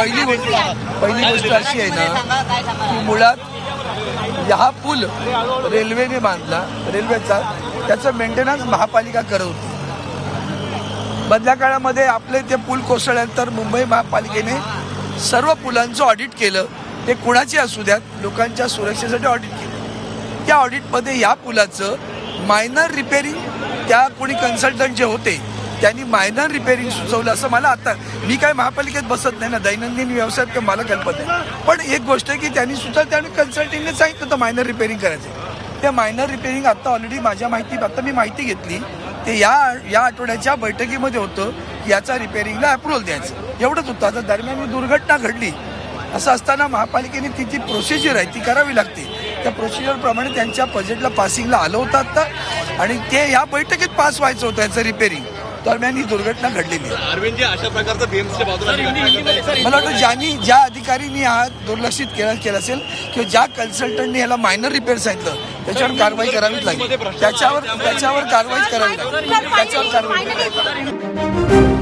पहिली गोष्ट पहिली गोष्ट अशी आहे ना की मुळात हा पूल रेल्वेने बांधला रेल्वेचा त्याचं मेंटेनन्स महापालिका करत होती. मधल्या काळामध्ये आपले ते पूल कोसळल्यानंतर मुंबई महापालिकेने सर्व पुलांचं ऑडिट केलं. ते कुणाचे असू द्यात लोकांच्या सुरक्षेसाठी ऑडिट केलं. त्या ऑडिटमध्ये या पुलाचं मायनर रिपेरिंग त्या कोणी कन्सल्टंट जे होते त्यांनी मायनर रिपेरिंग सुचवलं असं मला आता मी काय महापालिकेत बसत नाही ना दैनंदिन व्यवसायात का मला कल्पना आहे पण एक गोष्ट आहे की त्यांनी सुद्धा त्यांनी कन्सल्टिंगने सांगितलं होतं मायनर रिपेरिंग करायचं. त्या मायनर रिपेरिंग आत्ता ऑलरेडी माझ्या माहिती आत्ता मी माहिती घेतली. ते या या आठवड्याच्या बैठकीमध्ये होतं याचा रिपेरिंगला अप्रुव्हल द्यायचं. एवढंच होतं. आता दरम्यान दुर्घटना घडली. असं असताना महापालिकेने ती जी प्रोसिजर आहे ती करावी लागते. त्या प्रोसिजरप्रमाणे त्यांच्या बजेटला पासिंगला आलं होतं आता. आणि ते या बैठकीत पास व्हायचं होतं याचं रिपेरिंग दरम्यान ही दुर्घटना घडलेली आहे. अरविंदजी अशा प्रकारचं बाजूला मला वाटतं ज्यांनी ज्या अधिकाऱ्यांनी हा दुर्लक्षित केला केलं असेल किंवा ज्या कन्सल्टंटनी ह्याला मायनर रिपेअर सांगितलं त्याच्यावर कारवाई करावीच लागेल. त्याच्यावर त्याच्यावर कारवाई करावी लागेल. त्याच्यावर कारवाई करावी लागेल.